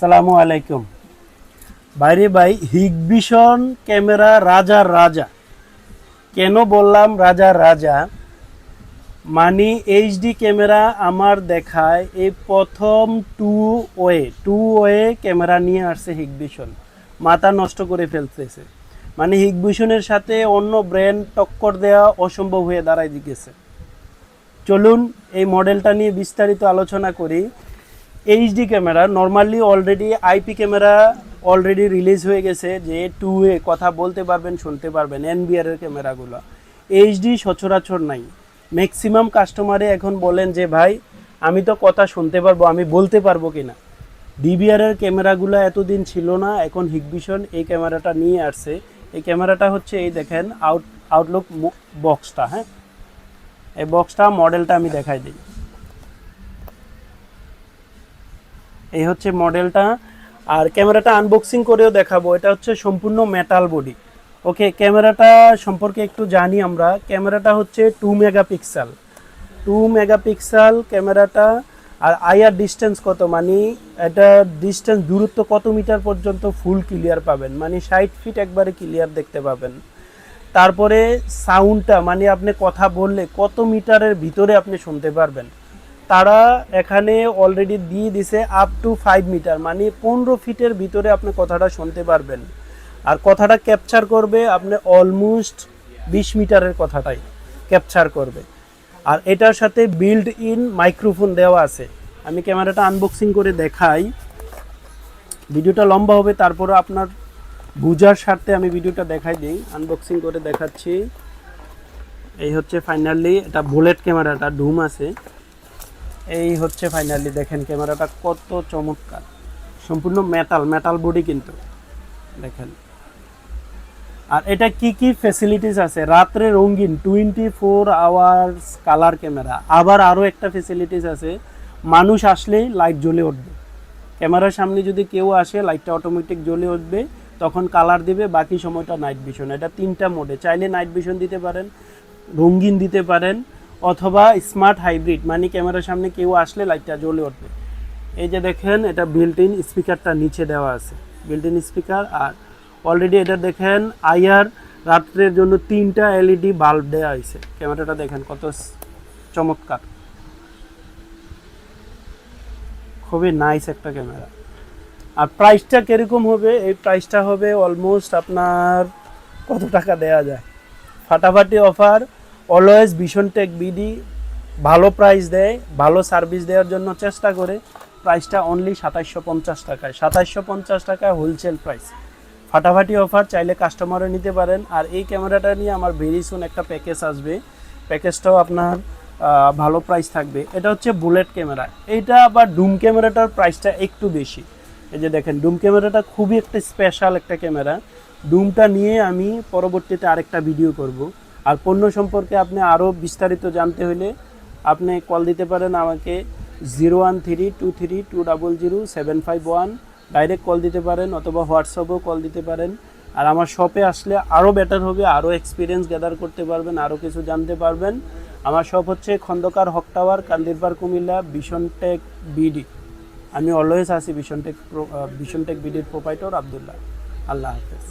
আসসালামু আলাইকুম। বাইরে ভাই হিগবিশন ক্যামেরা রাজার রাজা। কেন বললাম রাজার রাজা? মানে এইচডি ক্যামেরা আমার দেখায় এই প্রথম two way two way camera নিয়ে আসছে হিগবিশন মাথা নষ্ট করে ফেলতেছে। মানে হিগবিশনের সাথে অন্য ব্র্যান্ড টক্কর দেওয়া অসম্ভব হয়ে দাঁড়ায় গেছে। চলুন এই মডেলটা নিয়ে বিস্তারিত আলোচনা করি। HD camera normally already IP camera already release হয়ে গেছে যে টু এ কথা বলতে পারবেন, শুনতে পারবেন এনবিআর এর ক্যামেরাগুলো এইচডি সচরাচর নাই। ম্যাক্সিমাম কাস্টমারে এখন বলেন যে, ভাই, আমি তো কথা শুনতে পারব, আমি বলতে পারব কিনা? ডিবিআর এর ক্যামেরাগুলো এতদিন ছিল না, এখন হিগভিশন এই ক্যামেরাটা নিয়ে আসছে। এই ক্যামেরাটা হচ্ছে, এই দেখেন আউট আউটলুক বক্সটা হ্যাঁ? এই বক্সটা মডেলটা আমি দেখাই দিই। এই হচ্ছে মডেলটা। আর ক্যামেরাটা আনবক্সিং করেও দেখাবো। এটা হচ্ছে সম্পূর্ণ মেটাল বডি ওকে ক্যামেরাটা সম্পর্কে একটু জানি আমরা। ক্যামেরাটা হচ্ছে টু মেগাপিক্সেল টু মেগাপিক্সেল ক্যামেরাটা আর আইআর ডিস্টেন্স কত? মানে এটা ডিস্টেন্স দূরত্ব কত মিটার পর্যন্ত ফুল ক্লিয়ার পাবেন? মানে ষাট ফিট একবারে ক্লিয়ার দেখতে পাবেন। তারপরে সাউন্ডটা মানে আপনি কথা বললে কত মিটারের ভিতরে আপনি শুনতে পারবেন? তারা এখানে অলরেডি দিয়ে দিছে আপ টু ফাইভ মিটার মানে পনেরো ফিটের ভিতরে আপনি কথাটা শুনতে পারবেন। আর কথাটা ক্যাপচার করবে আপনি অলমোস্ট বিশ মিটারের কথাটাই ক্যাপচার করবে। আর এটার সাথে বিল্ড ইন মাইক্রোফোন দেওয়া আছে। আমি ক্যামেরাটা আনবক্সিং করে দেখাই। ভিডিওটা লম্বা হবে তারপরে আপনার বুঝার স্বার্থে আমি ভিডিওটা দেখাই দিই। আনবক্সিং করে দেখাচ্ছি। এই হচ্ছে ফাইনালি এটা বুলেট ক্যামেরাটা ডুম আছে। এই হচ্ছে ফাইনালি দেখেন ক্যামেরাটা কত চমৎকার। সম্পূর্ণ মেটাল মেটাল বডি কিন্তু। দেখেন। আর এটা কি কি ফেসিলিটিস আছে? রাত্রে রঙিন twenty four hours colour camera আবার আরও একটা ফেসিলিটিস আছে। মানুষ আসলেই লাইট জ্বলে উঠবে। ক্যামেরার সামনে যদি কেউ আসে লাইটটা অটোমেটিক জ্বলে উঠবে, তখন কালার দিবে, বাকি সময়টা নাইট ভিশন এটা তিনটা মোডে চাইলে নাইট ভিশন দিতে পারেন, রঙিন দিতে পারেন অথবা স্মার্ট হাইব্রিড মানে ক্যামেরার সামনে কেউ আসলে লাইটটা জ্বলে উঠবে। এই যে দেখেন, এটা বিল্ট ইন স্পিকারটা নিচে দেওয়া আছে। বিল্ট ইন স্পিকার আর অলরেডি এটা দেখেন আইআর রাত্রের জন্য তিনটা এলইডি বাল্ব দেওয়া হয়েছে। ক্যামেরাটা দেখেন কত চমৎকার। খুবই নাইস একটা ক্যামেরা। আর প্রাইসটা কীরকম হবে? এই প্রাইসটা হবে অলমোস্ট আপনার কত টাকা দেওয়া যায়? ফাটাফাটি অফার অলওয়েজ ভীষণ টেক বিডি, ভালো প্রাইস দেয়, ভালো সার্ভিস দেওয়ার জন্য চেষ্টা করে। প্রাইসটা অনলি সাতাইশশো পঞ্চাশ টাকায়। সাতাইশশো পঞ্চাশ টাকায় হোলসেল প্রাইস ফাটাফাটি অফার চাইলে কাস্টমারও নিতে পারেন। আর এই ক্যামেরাটা নিয়ে আমার ভেরি সুন একটা প্যাকেজ আসবে। প্যাকেজটাও আপনার ভালো প্রাইস থাকবে। এটা হচ্ছে বুলেট ক্যামেরা এইটা আবার ডুম ক্যামেরাটার প্রাইসটা একটু বেশি। এই যে দেখেন ডুম ক্যামেরাটা খুবই একটা স্পেশাল একটা ক্যামেরা ডুমটা নিয়ে আমি পরবর্তীতে আরেকটা ভিডিও করব। আর পণ্য সম্পর্কে আপনি আরও বিস্তারিত জানতে হলে আপনি কল দিতে পারেন আমাকে zero one three two three two double zero seven five one direct call দিতে পারেন অথবা হোয়াটসঅ্যাপেও কল দিতে পারেন। আর আমার শপে আসলে আরও বেটার হবে আরও এক্সপিরিয়েন্স গ্যাদার করতে পারবেন আরও কিছু জানতে পারবেন। আমার শপ হচ্ছে Khandakar Haque tower Kandirpar Cumilla tech BD আমি অলওয়েজ আছি বিশন টেক বিশন টেক বিডির প্রোপাইটর আবদুল্লাহ। আল্লাহ হাফেজ।